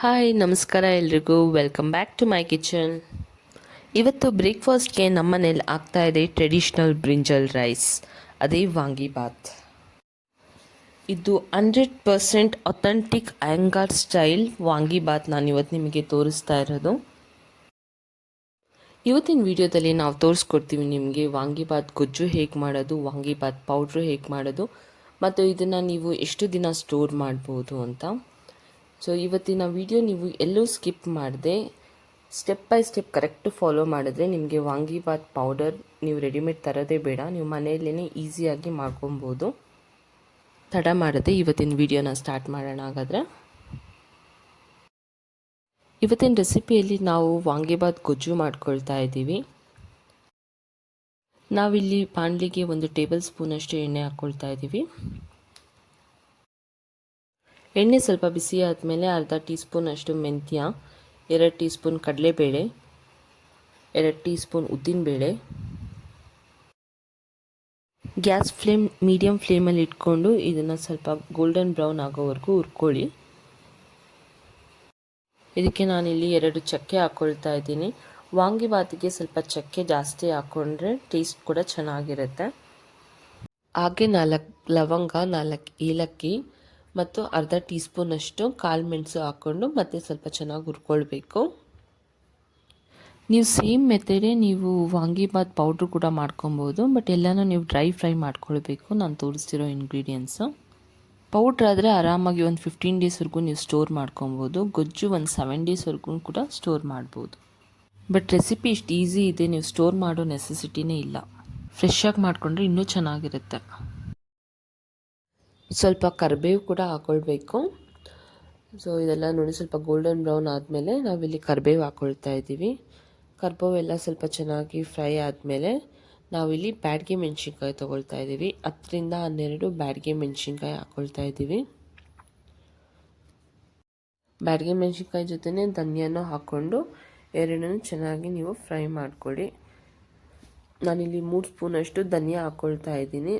Hi ನಮಸ್ಕಾರ ಎಲ್ರಿಗೂ. Welcome back to my kitchen ಇವತ್ತು ಬ್ರೇಕ್ಫಾಸ್ಟ್ಗೆ ನಮ್ಮ ಮನೇಲಿ ಆಗ್ತಾ ಇದೆ ಟ್ರೆಡಿಷ್ನಲ್ ಬ್ರಿಂಜಲ್ ರೈಸ್ ಅದೇ ವಾಂಗಿಬಾತ್ ಇದು hundred percent authentic Iyengar style vangibath ನಾನು ಇವತ್ತು ನಿಮಗೆ ತೋರಿಸ್ತಾ ಇರೋದು. ಇವತ್ತಿನ ವಿಡಿಯೋದಲ್ಲಿ ನಾವು ತೋರಿಸ್ಕೊಡ್ತೀವಿ ನಿಮಗೆ ವಾಂಗಿಬಾತ್ ಗೊಜ್ಜು ಹೇಗೆ ಮಾಡೋದು ವಾಂಗಿಬಾತ್ ಪೌಡ್ರು ಹೇಗೆ ಮಾಡೋದು, ಮತ್ತು ಇದನ್ನು ನೀವು ಎಷ್ಟು ದಿನ ಸ್ಟೋರ್ ಮಾಡ್ಬೋದು ಅಂತ. ಸೊ ಇವತ್ತಿನ ವಿಡಿಯೋ ನೀವು ಎಲ್ಲೂ ಸ್ಕಿಪ್ ಮಾಡದೆ step by step correct follow ಮಾಡಿದ್ರೆ ನಿಮಗೆ ವಾಂಗಿಬಾತ್ ಪೌಡರ್ ನೀವು ರೆಡಿಮೇಡ್ ತರೋದೇ ಬೇಡ. ನೀವು ಮನೆಯಲ್ಲೇ ಈಸಿಯಾಗಿ ಮಾಡ್ಕೊಬೋದು. ತಡ ಮಾಡದೆ ಇವತ್ತಿನ ವಿಡಿಯೋನ ಸ್ಟಾರ್ಟ್ ಮಾಡೋಣ ಹಾಗಾದರೆ. ಇವತ್ತಿನ ರೆಸಿಪಿಯಲ್ಲಿ ನಾವು ವಾಂಗಿಬಾತ್ ಗೊಜ್ಜು ಮಾಡ್ಕೊಳ್ತಾ ಇದ್ದೀವಿ. ನಾವಿಲ್ಲಿ ಬಾಣಲಿಗೆ ಒಂದು ಟೇಬಲ್ ಸ್ಪೂನಷ್ಟು ಎಣ್ಣೆ ಹಾಕ್ಕೊಳ್ತಾ ಇದ್ದೀವಿ. ಎಣ್ಣೆ ಸ್ವಲ್ಪ ಬಿಸಿ ಆದಮೇಲೆ ಅರ್ಧ ಟೀ ಸ್ಪೂನಷ್ಟು ಮೆಂತ್ಯ, ಎರಡು ಟೀ ಸ್ಪೂನ್ ಕಡಲೆಬೇಳೆ, ಎರಡು ಟೀ ಸ್ಪೂನ್ ಉದ್ದಿನಬೇಳೆ. ಗ್ಯಾಸ್ ಫ್ಲೇಮ್ ಮೀಡಿಯಮ್ ಫ್ಲೇಮಲ್ಲಿ ಇಟ್ಕೊಂಡು ಇದನ್ನು ಸ್ವಲ್ಪ ಗೋಲ್ಡನ್ ಬ್ರೌನ್ ಆಗೋವರೆಗೂ ಹುರ್ಕೊಳ್ಳಿ. ಇದಕ್ಕೆ ನಾನಿಲ್ಲಿ ಎರಡು ಚಕ್ಕೆ ಹಾಕ್ಕೊಳ್ತಾ ಇದ್ದೀನಿ. ವಾಂಗಿಬಾತಿಗೆ ಸ್ವಲ್ಪ ಚಕ್ಕೆ ಜಾಸ್ತಿ ಹಾಕ್ಕೊಂಡ್ರೆ ಟೇಸ್ಟ್ ಕೂಡ ಚೆನ್ನಾಗಿರುತ್ತೆ. ಹಾಗೆ ನಾಲ್ಕು ಲವಂಗ, ನಾಲ್ಕು ಏಲಕ್ಕಿ ಮತ್ತು ಅರ್ಧ ಟೀ ಸ್ಪೂನಷ್ಟು ಕಾಳು ಮೆಣಸು ಹಾಕ್ಕೊಂಡು ಮತ್ತೆ ಸ್ವಲ್ಪ ಚೆನ್ನಾಗಿ ಹುರ್ಕೊಳ್ಬೇಕು. ನೀವು ಸೇಮ್ ಮೆಥಡೇ ನೀವು ವಾಂಗಿಬಾತ್ ಪೌಡ್ರ್ ಕೂಡ ಮಾಡ್ಕೊಬೋದು, ಬಟ್ ಎಲ್ಲನೂ ನೀವು ಡ್ರೈ ಫ್ರೈ ಮಾಡ್ಕೊಳ್ಬೇಕು. ನಾನು ತೋರಿಸ್ತಿರೋ ಇಂಗ್ರೀಡಿಯೆಂಟ್ಸು ಪೌಡ್ರ್ ಆದರೆ ಆರಾಮಾಗಿ ಒಂದು ಫಿಫ್ಟೀನ್ ಡೇಸ್ವರೆಗೂ ನೀವು ಸ್ಟೋರ್ ಮಾಡ್ಕೊಬೋದು. ಗೊಜ್ಜು ಒಂದು ಸೆವೆನ್ ಡೇಸ್ವರೆಗೂ ಕೂಡ ಸ್ಟೋರ್ ಮಾಡ್ಬೋದು. ಬಟ್ ರೆಸಿಪಿ ಇಷ್ಟು ಈಸಿ ಇದೆ. ನೀವು ಸ್ಟೋರ್ ಮಾಡೋ ನೆಸೆಸಿಟಿನೇ ಇಲ್ಲ. ಫ್ರೆಶ್ಶಾಗಿ ಮಾಡಿಕೊಂಡ್ರೆ ಇನ್ನೂ ಚೆನ್ನಾಗಿರುತ್ತೆ. ಸ್ವಲ್ಪ ಕರಿಬೇವು ಕೂಡ ಹಾಕ್ಕೊಳ್ಬೇಕು ಸೊ ಇದೆಲ್ಲ ನೋಡಿ ಸ್ವಲ್ಪ ಗೋಲ್ಡನ್ ಬ್ರೌನ್ ಆದಮೇಲೆ ನಾವಿಲ್ಲಿ ಕರಿಬೇವು ಹಾಕ್ಕೊಳ್ತಾ ಇದ್ದೀವಿ. ಕರ್ಬೇವೆಲ್ಲ ಸ್ವಲ್ಪ ಚೆನ್ನಾಗಿ ಫ್ರೈ ಆದಮೇಲೆ ನಾವಿಲ್ಲಿ ಬ್ಯಾಡ್ಗೆ ಮೆಣಸಿನ್ಕಾಯಿ ತೊಗೊಳ್ತಾ ಇದ್ದೀವಿ. ಹತ್ತರಿಂದ ಹನ್ನೆರಡು ಬ್ಯಾಡ್ಗೆ ಮೆಣಸಿನ್ಕಾಯಿ ಹಾಕ್ಕೊಳ್ತಾ ಇದ್ದೀವಿ. ಬ್ಯಾಡ್ಗೆ ಮೆಣಸಿನ್ಕಾಯಿ ಜೊತೆನೇ ಧನಿಯಾನು ಹಾಕ್ಕೊಂಡು ಎರಡನ್ನೂ ಚೆನ್ನಾಗಿ ನೀವು ಫ್ರೈ ಮಾಡ್ಕೊಳ್ಳಿ. ನಾನಿಲ್ಲಿ ಮೂರು ಸ್ಪೂನಷ್ಟು ಧನಿಯಾ ಹಾಕ್ಕೊಳ್ತಾ ಇದ್ದೀನಿ.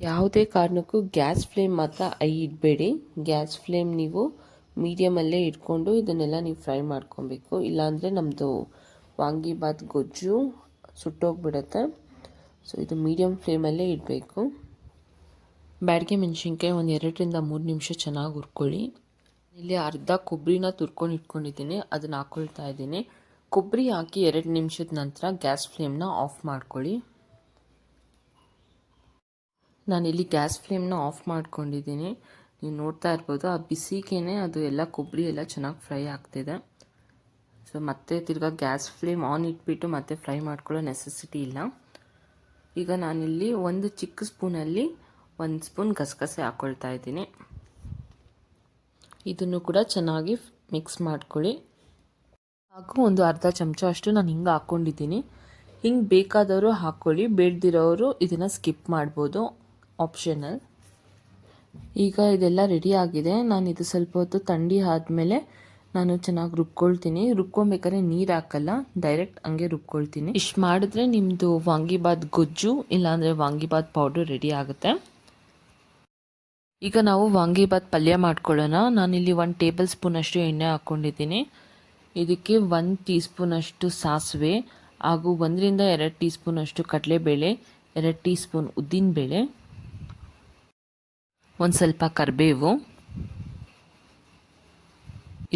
ಯಾವುದೇ ಕಾರಣಕ್ಕೂ ಗ್ಯಾಸ್ ಫ್ಲೇಮ್ ಮಾತ್ರ ಐ ಇಡಬೇಡಿ. ಗ್ಯಾಸ್ ಫ್ಲೇಮ್ ನೀವು ಮೀಡಿಯಮಲ್ಲೇ ಇಟ್ಕೊಂಡು ಇದನ್ನೆಲ್ಲ ನೀವು ಫ್ರೈ ಮಾಡ್ಕೊಬೇಕು. ಇಲ್ಲಾಂದರೆ ನಮ್ಮದು ವಾಂಗಿಬಾತ್ ಗೊಜ್ಜು ಸುಟ್ಟೋಗ್ಬಿಡತ್ತೆ. ಸೊ ಇದು ಮೀಡಿಯಮ್ ಫ್ಲೇಮಲ್ಲೇ ಇಡಬೇಕು. ಬ್ಯಾಡಿಗೆ ಮೆಣಸಿನ್ಕಾಯಿ ಒಂದು ಎರಡರಿಂದ ಮೂರು ನಿಮಿಷ ಚೆನ್ನಾಗಿ ಹುರ್ಕೊಳ್ಳಿ. ಇಲ್ಲಿ ಅರ್ಧ ಕೊಬ್ಬರಿನ ತುರ್ಕೊಂಡು ಇಟ್ಕೊಂಡಿದ್ದೀನಿ. ಅದನ್ನು ಹಾಕ್ಕೊಳ್ತಾ ಇದ್ದೀನಿ. ಕೊಬ್ಬರಿ ಹಾಕಿ ಎರಡು ನಿಮಿಷದ ನಂತರ ಗ್ಯಾಸ್ ಫ್ಲೇಮ್ನ ಆಫ್ ಮಾಡ್ಕೊಳ್ಳಿ. ನಾನಿಲ್ಲಿ ಗ್ಯಾಸ್ ಫ್ಲೇಮ್ನ ಆಫ್ ಮಾಡ್ಕೊಂಡಿದ್ದೀನಿ. ನೀವು ನೋಡ್ತಾ ಇರ್ಬೋದು, ಆ ಬಿಸಿಗೇ ಅದು ಎಲ್ಲ ಕೊಬ್ಬರಿ ಎಲ್ಲ ಚೆನ್ನಾಗಿ ಫ್ರೈ ಆಗ್ತಿದೆ. ಸೊ ಮತ್ತೆ ತಿರ್ಗಾ ಗ್ಯಾಸ್ ಫ್ಲೇಮ್ ಆನ್ ಇಟ್ಬಿಟ್ಟು ಮತ್ತೆ ಫ್ರೈ ಮಾಡ್ಕೊಳ್ಳೋ ನೆಸೆಸಿಟಿ ಇಲ್ಲ. ಈಗ ನಾನಿಲ್ಲಿ ಒಂದು ಚಿಕ್ಕ ಸ್ಪೂನಲ್ಲಿ ಒಂದು ಸ್ಪೂನ್ ಗಸಗಸೆ ಹಾಕ್ಕೊಳ್ತಾ ಇದ್ದೀನಿ. ಇದನ್ನು ಕೂಡ ಚೆನ್ನಾಗಿ ಮಿಕ್ಸ್ ಮಾಡ್ಕೊಳ್ಳಿ. ಹಾಗೂ ಒಂದು ಅರ್ಧ ಚಮಚ ಅಷ್ಟು ನಾನು ಹಿಂಗೆ ಹಾಕ್ಕೊಂಡಿದ್ದೀನಿ ಹಿಂಗೆ ಬೇಕಾದವರು ಹಾಕ್ಕೊಳ್ಳಿ ಬೇಡ್ದಿರೋರು ಇದನ್ನು ಸ್ಕಿಪ್ ಮಾಡ್ಬೋದು. ಆಪ್ಷನಲ್ ಈಗ ಇದೆಲ್ಲ ರೆಡಿ ಆಗಿದೆ. ನಾನು ಇದು ಸ್ವಲ್ಪ ಹೊತ್ತು ಥಂಡಿ ಆದಮೇಲೆ ನಾನು ಚೆನ್ನಾಗಿ ರುಬ್ಕೊಳ್ತೀನಿ. ರುಬ್ಕೊಬೇಕಾದ್ರೆ ನೀರು ಹಾಕಲ್ಲ ಡೈರೆಕ್ಟ್ ಹಂಗೆ ರುಬ್ಕೊಳ್ತೀನಿ. ಇಷ್ಟು ಮಾಡಿದ್ರೆ ನಿಮ್ಮದು ವಾಂಗಿಬಾತ್ ಗೊಜ್ಜು, ಇಲ್ಲಾಂದರೆ ವಾಂಗಿಬಾತ್ ಪೌಡರ್ ರೆಡಿ ಆಗುತ್ತೆ. ಈಗ ನಾವು ವಾಂಗಿಬಾತ್ ಪಲ್ಯ ಮಾಡ್ಕೊಳ್ಳೋಣ. ನಾನಿಲ್ಲಿ ಒಂದು ಟೇಬಲ್ ಸ್ಪೂನಷ್ಟು ಎಣ್ಣೆ ಹಾಕ್ಕೊಂಡಿದ್ದೀನಿ ಇದಕ್ಕೆ ಒಂದು ಟೀ ಸ್ಪೂನಷ್ಟು ಸಾಸಿವೆ ಹಾಗೂ ಒಂದರಿಂದ ಎರಡು ಟೀ ಸ್ಪೂನಷ್ಟು ಕಡಲೆಬೇಳೆ, ಎರಡು ಟೀ ಸ್ಪೂನ್ ಉದ್ದಿನಬೇಳೆ. ಒಂದು ಸ್ವಲ್ಪ ಕರಿಬೇವು.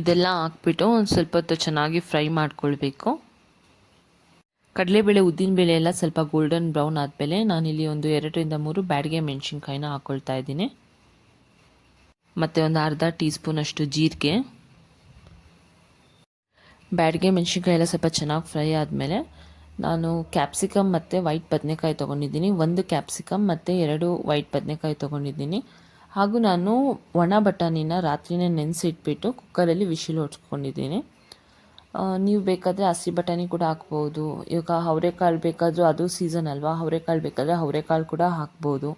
ಇದೆಲ್ಲ ಹಾಕ್ಬಿಟ್ಟು ಒಂದು ಸ್ವಲ್ಪ ಹೊತ್ತು ಚೆನ್ನಾಗಿ ಫ್ರೈ ಮಾಡ್ಕೊಳ್ಬೇಕು. ಕಡಲೆಬೇಳೆ ಉದ್ದಿನಬೇಳೆ ಎಲ್ಲ ಸ್ವಲ್ಪ ಗೋಲ್ಡನ್ ಬ್ರೌನ್ ಆದಮೇಲೆ ನಾನಿಲ್ಲಿ ಒಂದು ಎರಡರಿಂದ ಮೂರು ಬ್ಯಾಡಿಗೆ ಮೆಣಸಿನ್ಕಾಯಿನ ಹಾಕ್ಕೊಳ್ತಾ ಇದ್ದೀನಿ. ಮತ್ತು ಒಂದು ಅರ್ಧ ಟೀ ಸ್ಪೂನಷ್ಟು ಜೀರಿಗೆ. ಬ್ಯಾಡಿಗೆ ಮೆಣಸಿನ್ಕಾಯಿ ಎಲ್ಲ ಸ್ವಲ್ಪ ಚೆನ್ನಾಗಿ ಫ್ರೈ ಆದಮೇಲೆ ನಾನು ಕ್ಯಾಪ್ಸಿಕಮ್ ಮತ್ತು ವೈಟ್ ಬದನೆಕಾಯಿ ತೊಗೊಂಡಿದ್ದೀನಿ. ಒಂದು ಕ್ಯಾಪ್ಸಿಕಮ್ ಮತ್ತು ಎರಡು ವೈಟ್ ಬದನೆಕಾಯಿ ತೊಗೊಂಡಿದ್ದೀನಿ. ಹಾಗೂ ನಾನು ಒಣ ಬಟಾಣಿನ ರಾತ್ರಿನೇ ನೆನೆಸಿಟ್ಬಿಟ್ಟು ಕುಕ್ಕರಲ್ಲಿ ವಿಶಿಲ್ ಹೊಡ್ಸ್ಕೊಂಡಿದ್ದೀನಿ. ನೀವು ಬೇಕಾದರೆ ಹಸಿ ಬಟಾಣಿ ಕೂಡ ಹಾಕ್ಬೋದು. ಇವಾಗ ಅವರೆಕಾಳು ಬೇಕಾದರೂ ಅದು ಸೀಸನ್ ಅಲ್ವಾ? ಅವರೆಕಾಳು ಬೇಕಾದರೆ ಅವರೆಕಾಳು ಕೂಡ ಹಾಕ್ಬೋದು.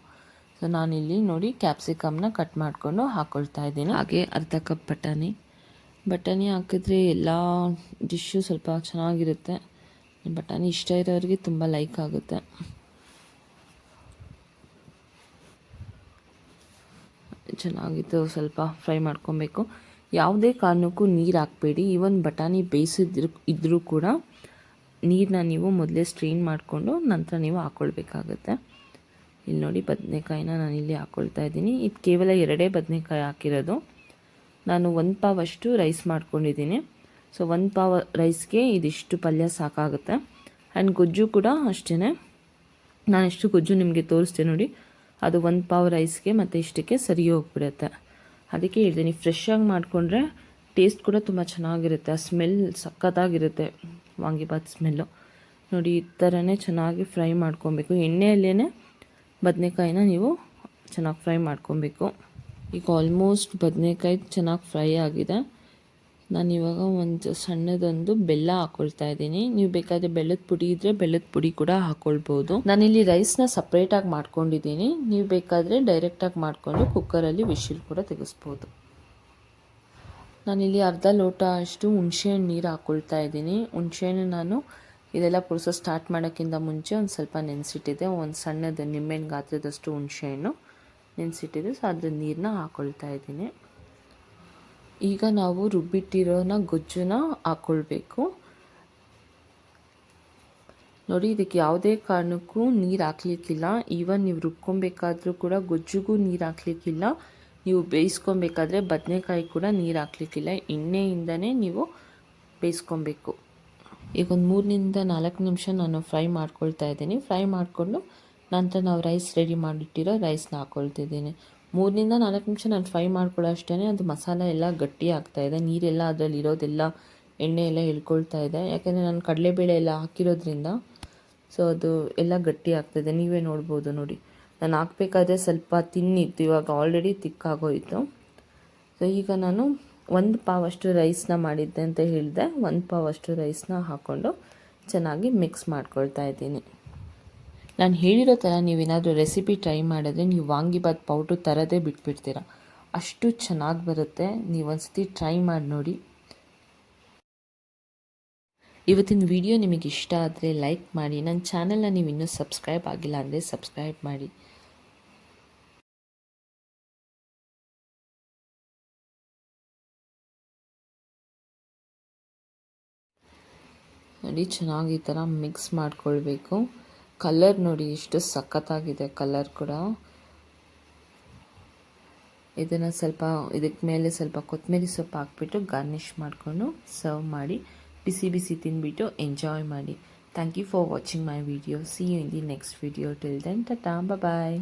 ಸೊ ನಾನಿಲ್ಲಿ ನೋಡಿ ಕ್ಯಾಪ್ಸಿಕಮ್ನ ಕಟ್ ಮಾಡಿಕೊಂಡು ಹಾಕ್ಕೊಳ್ತಾ ಇದ್ದೀನಿ. ಹಾಗೆ ಅರ್ಧ ಕಪ್ ಬಟಾಣಿ. ಬಟಾಣಿ ಹಾಕಿದ್ರೆ ಎಲ್ಲ ಡಿಶ್ಶು ಸ್ವಲ್ಪ ಚೆನ್ನಾಗಿರುತ್ತೆ. ಬಟಾಣಿ ಇಷ್ಟ ಇರೋರಿಗೆ ತುಂಬ ಲೈಕ್ ಆಗುತ್ತೆ. ಚೆನ್ನಾಗಿತ್ತು, ಸ್ವಲ್ಪ ಫ್ರೈ ಮಾಡ್ಕೊಬೇಕು. ಯಾವುದೇ ಕಾರಣಕ್ಕೂ ನೀರು ಹಾಕಬೇಡಿ. ಈವನ್ ಬಟಾಣಿ ಬೇಯಿಸಿದ್ರು ಇದ್ದರೂ ಕೂಡ ನೀರನ್ನ ನೀವು ಮೊದಲೇ ಸ್ಟ್ರೈನ್ ಮಾಡಿಕೊಂಡು ನಂತರ ನೀವು ಹಾಕ್ಕೊಳ್ಬೇಕಾಗತ್ತೆ ಇಲ್ಲಿ ನೋಡಿ ಬದನೆಕಾಯಿನ ನಾನು ಇಲ್ಲಿ ಹಾಕ್ಕೊಳ್ತಾ ಇದ್ದೀನಿ. ಇದು ಕೇವಲ ಎರಡೇ ಬದನೆಕಾಯಿ ಹಾಕಿರೋದು. ನಾನು ಒಂದು ಪಾವ್ ಅಷ್ಟು ರೈಸ್ ಮಾಡ್ಕೊಂಡಿದ್ದೀನಿ. ಸೊ ಒಂದು ಪಾವ್ ರೈಸ್ಗೆ ಇದಿಷ್ಟು ಪಲ್ಯ ಸಾಕಾಗುತ್ತೆ. ಆ್ಯಂಡ್ ಗೊಜ್ಜು ಕೂಡ ಅಷ್ಟೇ ನಾನು ಎಷ್ಟು ಗೊಜ್ಜು ನಿಮಗೆ ತೋರಿಸ್ತೆ ನೋಡಿ. ಅದು ಒಂದು ಪಾವ್ ರೈಸ್ಗೆ ಮತ್ತು ಇಷ್ಟಕ್ಕೆ ಸರಿ ಹೋಗ್ಬಿಡುತ್ತೆ. ಅದಕ್ಕೆ ಹೇಳ್ತೀನಿ ಫ್ರೆಶ್ ಆಗಿ ಮಾಡಿಕೊಂಡ್ರೆ ಟೇಸ್ಟ್ ಕೂಡ ತುಂಬ ಚೆನ್ನಾಗಿರುತ್ತೆ. ಆ ಸ್ಮೆಲ್ ಸಖತ್ತಾಗಿರುತ್ತೆ. ವಾಂಗಿಬಾತ್ ಸ್ಮೆಲ್ಲು ನೋಡಿ, ಈ ಥರನೇ ಚೆನ್ನಾಗಿ ಫ್ರೈ ಮಾಡ್ಕೊಬೇಕು. ಎಣ್ಣೆಯಲ್ಲೇ ಬದನೆಕಾಯಿನ ನೀವು ಚೆನ್ನಾಗಿ ಫ್ರೈ ಮಾಡ್ಕೊಬೇಕು. ಈಗ ಆಲ್ಮೋಸ್ಟ್ ಬದನೆಕಾಯಿ ಚೆನ್ನಾಗಿ ಫ್ರೈ ಆಗಿದೆ. ನಾನು ಇವಾಗ ಒಂದು ಸಣ್ಣದೊಂದು ಬೆಲ್ಲ ಹಾಕೊಳ್ತಾ ಇದ್ದೀನಿ. ನೀವು ಬೇಕಾದರೆ ಬೆಲ್ಲದ ಪುಡಿ ಇದ್ದರೆ ಬೆಲ್ಲದ ಪುಡಿ ಕೂಡ ಹಾಕ್ಕೊಳ್ಬೋದು ನಾನಿಲ್ಲಿ ರೈಸ್ನ ಸಪ್ರೇಟಾಗಿ ಮಾಡ್ಕೊಂಡಿದ್ದೀನಿ. ನೀವು ಬೇಕಾದರೆ ಡೈರೆಕ್ಟಾಗಿ ಮಾಡಿಕೊಂಡು ಕುಕ್ಕರಲ್ಲಿ ವಿಶಿಲ್ ಕೂಡ ತೆಗೆಸ್ಬೋದು. ನಾನಿಲ್ಲಿ ಅರ್ಧ ಲೋಟ ಅಷ್ಟು ಹುಣಸೆಹಣ್ಣು ನೀರು ಹಾಕ್ಕೊಳ್ತಾ ಇದ್ದೀನಿ. ಹುಣಸೆಹಣ್ಣು ನಾನು ಇದೆಲ್ಲ ಪ್ರೊಸೆಸ್ ಸ್ಟಾರ್ಟ್ ಮಾಡೋಕ್ಕಿಂತ ಮುಂಚೆ ಒಂದು ಸ್ವಲ್ಪ ನೆನೆಸಿಟ್ಟಿದೆ ಒಂದು ಸಣ್ಣದ ನಿಂಬೆಹಣ್ಣು ಗಾತ್ರದಷ್ಟು ಹುಣಸೆಹಣ್ಣು ನೆನೆಸಿಟ್ಟಿದೆ ಸೊ ಅದ್ರ ನೀರನ್ನ ಹಾಕ್ಕೊಳ್ತಾ ಇದ್ದೀನಿ. ಈಗ ನಾವು ರುಬ್ಬಿಟ್ಟಿರೋನ ಗೊಜ್ಜನ್ನ ಹಾಕ್ಕೊಳ್ಬೇಕು ನೋಡಿ, ಇದಕ್ಕೆ ಯಾವುದೇ ಕಾರಣಕ್ಕೂ ನೀರು ಹಾಕ್ಲಿಕ್ಕಿಲ್ಲ. ಈವನ್ ನೀವು ರುಬ್ಕೊಬೇಕಾದ್ರೂ ಕೂಡ ಗೊಜ್ಜಿಗೂ ನೀರು ಹಾಕ್ಲಿಕ್ಕಿಲ್ಲ. ನೀವು ಬೇಯಿಸ್ಕೊಬೇಕಾದ್ರೆ ಬದನೆಕಾಯಿ ಕೂಡ ನೀರು ಹಾಕ್ಲಿಕ್ಕಿಲ್ಲ. ಎಣ್ಣೆಯಿಂದನೇ ನೀವು ಬೇಯಿಸ್ಕೊಬೇಕು. ಈಗ ಒಂದು ಮೂರರಿಂದ ನಾಲ್ಕು ನಿಮಿಷ ನಾನು ಫ್ರೈ ಮಾಡ್ಕೊಳ್ತಾ ಇದ್ದೀನಿ. ಫ್ರೈ ಮಾಡಿಕೊಂಡು ನಂತರ ನಾವು ರೈಸ್ ರೆಡಿ ಮಾಡಿಟ್ಟಿರೋ ರೈಸ್ನ ಹಾಕ್ಕೊಳ್ತಿದ್ದೀನಿ ಮೂರರಿಂದ ನಾಲ್ಕು ನಿಮಿಷ ನಾನು ಫ್ರೈ ಮಾಡ್ಕೊಳ್ಳೋ ಅಷ್ಟೇ ಅದು ಮಸಾಲ ಎಲ್ಲ ಗಟ್ಟಿ ಆಗ್ತಾಯಿದೆ ನೀರೆಲ್ಲ ಅದರಲ್ಲಿ ಇರೋದೆಲ್ಲ ಎಣ್ಣೆ ಎಲ್ಲ ಇಳ್ಕೊಳ್ತಾ ಇದೆ. ಯಾಕೆಂದರೆ ನಾನು ಕಡಲೆಬೇಳೆ ಎಲ್ಲ ಹಾಕಿರೋದ್ರಿಂದ ಸೊ ಅದು ಎಲ್ಲ ಗಟ್ಟಿ ಆಗ್ತಾಯಿದೆ ನೀವೇ ನೋಡ್ಬೋದು ನೋಡಿ. ನಾನು ಹಾಕ್ಬೇಕಾದ್ರೆ ಸ್ವಲ್ಪ ತಿನ್ನಿತ್ತು, ಇವಾಗ ಆಲ್ರೆಡಿ ತಿಕ್ಕಾಗೋಯಿತು ಸೊ ಈಗ ನಾನು ಒಂದು ಪಾವಷ್ಟು ರೈಸ್ನ ಮಾಡಿದ್ದೆ ಅಂತ ಹೇಳಿದೆ. ಒಂದು ಪಾವಷ್ಟು ರೈಸ್ನ ಹಾಕ್ಕೊಂಡು ಚೆನ್ನಾಗಿ ಮಿಕ್ಸ್ ಮಾಡ್ಕೊಳ್ತಾ ಇದ್ದೀನಿ. ನಾನು ಹೇಳಿರೋ ಥರ ನೀವೇನಾದರೂ ರೆಸಿಪಿ ಟ್ರೈ ಮಾಡಿದ್ರೆ ನೀವು ವಾಂಗಿಬಾತ್ ಪೌಡ್ರು ತರದೇ ಬಿಟ್ಬಿಡ್ತೀರ. ಅಷ್ಟು ಚೆನ್ನಾಗಿ ಬರುತ್ತೆ. ನೀವು ಒಂದ್ಸತಿ ಟ್ರೈ ಮಾಡಿ ನೋಡಿ. ಇವತ್ತಿನ ವಿಡಿಯೋ ನಿಮಗೆ ಇಷ್ಟ ಆದರೆ ಲೈಕ್ ಮಾಡಿ. ನನ್ನ ಚಾನೆಲ್ನ ನೀವು ಇನ್ನೂ ಸಬ್ಸ್ಕ್ರೈಬ್ ಆಗಿಲ್ಲ ಅಂದರೆ ಸಬ್ಸ್ಕ್ರೈಬ್ ಮಾಡಿ. ನೋಡಿ, ಚೆನ್ನಾಗಿ ಈ ಥರ ಮಿಕ್ಸ್ ಮಾಡ್ಕೊಳ್ಬೇಕು. ಕಲರ್ ನೋಡಿ ಎಷ್ಟು ಸಖತ್ತಾಗಿದೆ ಕಲರ್ ಕೂಡ. ಇದನ್ನು ಸ್ವಲ್ಪ ಇದಕ್ಕೆ ಮೇಲೆ ಸ್ವಲ್ಪ ಕೊತ್ತಂಬರಿ ಸೊಪ್ಪು ಹಾಕ್ಬಿಟ್ಟು ಗಾರ್ನಿಷ್ ಮಾಡಿಕೊಂಡು ಸರ್ವ್ ಮಾಡಿ, ಬಿಸಿ ಬಿಸಿ ತಿನ್ಬಿಟ್ಟು ಎಂಜಾಯ್ ಮಾಡಿ. Thank you for watching my video see you in the next video till then tata bye